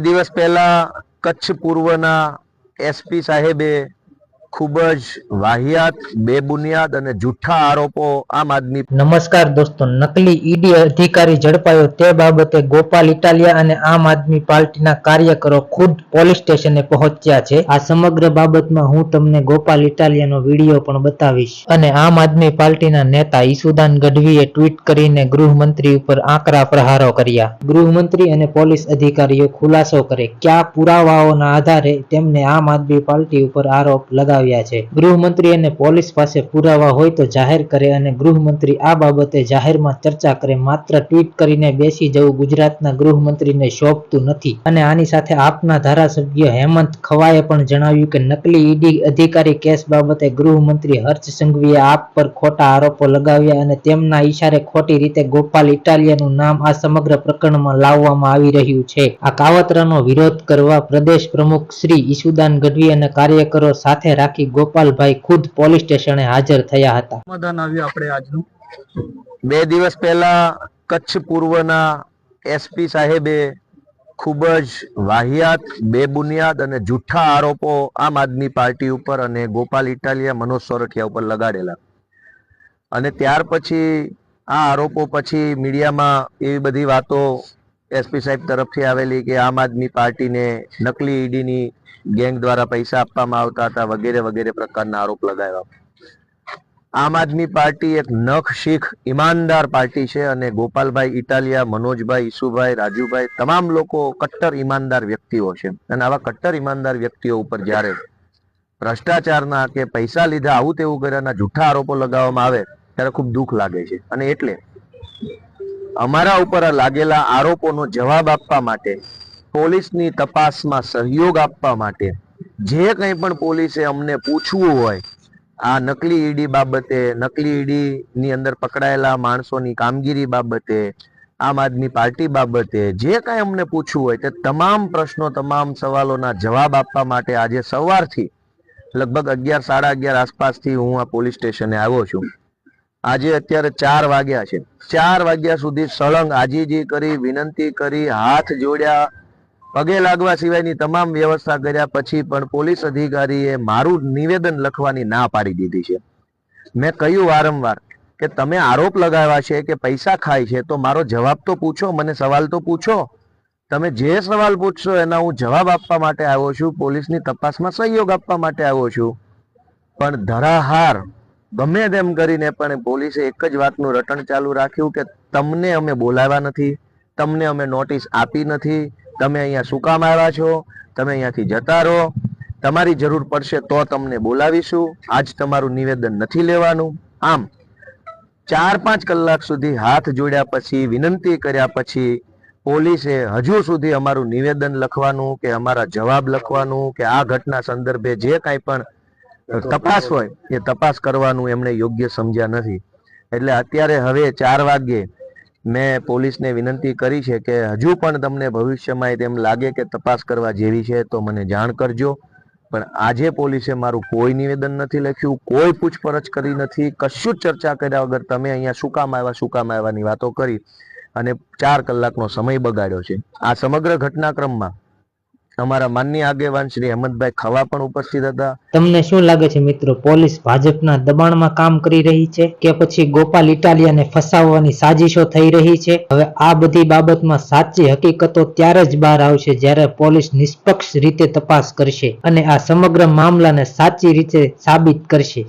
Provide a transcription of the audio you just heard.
દિવસ પહેલા કચ્છ પૂર્વના એસપી સાહેબે ખૂબ જ વાહિયાત, બેબુનિયાદ અને જૂઠા આરોપો આમ આદમી નમસ્કાર દોસ્તો, નકલી ઈડી અધિકારી ઝડપાયો તે બાબતે ગોપાલ ઇટાલિયા અને આમ આદમી પાર્ટીના કાર્યકરો ખુદ પોલીસ સ્ટેશને પહોંચ્યા છે. આ સમગ્ર બાબતમાં હું તમને ગોપાલ ઇટાલિયાનો વીડિયો પણ બતાવીશ. અને આમ આદમી પાર્ટીના નેતા ઈસુદાન ગઢવીએ ટ્વીટ કરીને ગૃહમંત્રી ઉપર આકરા પ્રહારો કર્યા. ગૃહમંત્રી અને પોલીસ અધિકારીઓ ખુલાસો કરે. કયા પુરાવાઓના આધારે તેમને આમ આદમી પાર્ટી ઉપર આરોપ લગાવ્યા? છે. ગૃહમંત્રી અને પોલીસ પાસે પુરાવા હોય તો જાહેર કરે અને ગૃહમંત્રી આ બાબતે જાહેરમાં ચર્ચા કરે. માત્ર ટ્વીટ કરીને બેસી જવું ગુજરાતના ગૃહમંત્રીને શોભતું નથી. અને આની સાથે આપના ધારાસભ્ય હેમંત ખવાએ પણ જણાવ્યું કે નકલી ઈડી અધિકારી કેસ બાબતે ગૃહમંત્રી હર્ષ સંઘવીએ આપ પર ખોટા આરોપો લગાવ્યા અને તેમના ઈશારે ખોટી રીતે ગોપાલ ઇટાલિયાનું નામ આ સમગ્ર પ્રકરણમાં લાવવામાં આવી રહ્યું છે. આ કાવતરાનો વિરોધ કરવા પ્રદેશ પ્રમુખ શ્રી ઈસુદાન ગઢવી અને કાર્યકરો સાથે રાખી ગોપાલભાઈ ખુદ પોલીસ સ્ટેશને હાજર થયા હતા. સમાધાન આવ્યું આપણે આજનું. બે દિવસ પહેલા કચ્છ પૂર્વના એસપી સાહેબે ખૂબ જ વાહિયાત બેબુનિયાદ અને જૂઠા આરોપો આમ આદમી પાર્ટી ઉપર અને ગોપાલ ઇટાલિયા મનોજ સોરઠિયા ઉપર લગાડેલા. અને ત્યાર પછી આ આરોપો પછી મીડિયામાં એવી બધી વાતો એસપી સાહેબ તરફથી આવેલી કે આમ આદમી પાર્ટીને નકલી ઈડીની ગેંગ દ્વારા પૈસા આપવામાં આવતા હતા, વગેરે વગેરે પ્રકારના આરોપ લગાવ્યા. આમ આદમી પાર્ટી એક નખ શીખ ઈમાનદાર પાર્ટી છે અને ગોપાલભાઈ ઇટાલિયા મનોજભાઈ ઈસુભાઈ, રાજુભાઈ તમામ લોકો કટ્ટર ઈમાનદાર વ્યક્તિઓ છે. અને આવા કટ્ટર ઈમાનદાર વ્યક્તિઓ ઉપર જ્યારે ભ્રષ્ટાચારના કે પૈસા લીધા આવું તેવું કર્યાના જૂઠા આરોપો લગાવવામાં આવે, ત્યારે ખૂબ દુઃખ લાગે છે. અને એટલે અમારા ઉપર લાગેલા આરોપોનો જવાબ આપવા માટે, પોલીસની તપાસમાં સહયોગ આપવા માટે, જે કંઈ પણ પોલીસે અમને પૂછવું હોય, આ નકલી ઈડી બાબતે, નકલી ઈડીની અંદર પકડાયેલા માણસોની કામગીરી બાબતે, આમ આદમી પાર્ટી બાબતે, જે કાંઈ અમને પૂછવું હોય તે તમામ પ્રશ્નો, તમામ સવાલોના જવાબ આપવા માટે આજે સવારથી, લગભગ અગિયાર, સાડા અગિયાર આસપાસથી હું આ પોલીસ સ્ટેશને આવ્યો છું. આજે અત્યારે ચાર વાગ્યા છે. ચાર વાગ્યા સુધી સળંગ આજીજી કરી, વિનંતી કરી, હાથ જોડ્યા, પગે લાગવા સિવાયની તમામ વ્યવસ્થા કર્યા. પછી પણ પોલીસ અધિકારીએ મારું નિવેદન લખવાની ના પાડી દીધી છે. મેં કહ્યું વારંવાર કે તમે આરોપ લગાવ્યા છે કે પૈસા ખાય છે, તો મારો જવાબ તો પૂછો, મને સવાલ તો પૂછો. તમે જે સવાલ પૂછશો એના હું જવાબ આપવા માટે આવ્યો છું, પોલીસની તપાસમાં સહયોગ આપવા માટે આવ્યો છું. પણ ધરાહાર ગમે તેમ કરીને પણ પોલીસે એક જ વાતનું રટણ ચાલુ રાખ્યું કે તમને અમે બોલાવ્યા નથી, તમને અમે નોટિસ આપી નથી, તમે અહીંયા શું કામ આવ્યા છો, તમે અહીંયાથી જતા રહો, તમારી જરૂર પડશે તો તમને બોલાવીશું, આજ તમારું નિવેદન નથી લેવાનું. આમ, ચાર પાંચ કલાક સુધી હાથ જોડ્યા પછી, વિનંતી કર્યા પછી પોલીસે હજુ સુધી અમારું નિવેદન લખવાનું કે અમારા જવાબ લખવાનું કે આ ઘટના સંદર્ભે જે કાંઈ પણ તપાસ હોય. એ તપાસ કરવાનું એમણે યોગ્ય સમજ્યા નથી. એટલે અત્યારે હવે ચાર વાગ્યે મેં પોલીસને વિનંતી કરી છે કે હજુ પણ તમને ભવિષ્યમાં તેમ લાગે કે તપાસ કરવા જેવી છે તો મને જાણ કરજો. પણ આજે પોલીસે મારું કોઈ નિવેદન નથી લખ્યું કોઈ પૂછપરછ કરી નથી કશું જ ચર્ચા કર્યા વગર તમે અહીંયા શું કામ આવ્યા શું કામ આવ્યાની વાતો કરી અને ચાર કલાકનો સમય બગાડ્યો છે. આ સમગ્ર ઘટનાક્રમમાં અમારા માનનીય આગેવાન શ્રી હેમંતભાઈ ખવા પણ ઉપસ્થિત હતા. તમને શું લાગે છે મિત્રો, પોલીસ ભાજપના દબાણમાં કામ કરી રહી છે કે પછી ગોપાલ ઇટાલિયાને ફસાવવાની સાજિશો થઈ રહી છે? હવે આ બધી બાબતમાં સાચી હકીકતો ત્યારે જ બહાર આવશે જ્યારે પોલીસ નિષ્પક્ષ રીતે તપાસ કરશે અને આ સમગ્ર મામલાને સાચી રીતે સાબિત કરશે.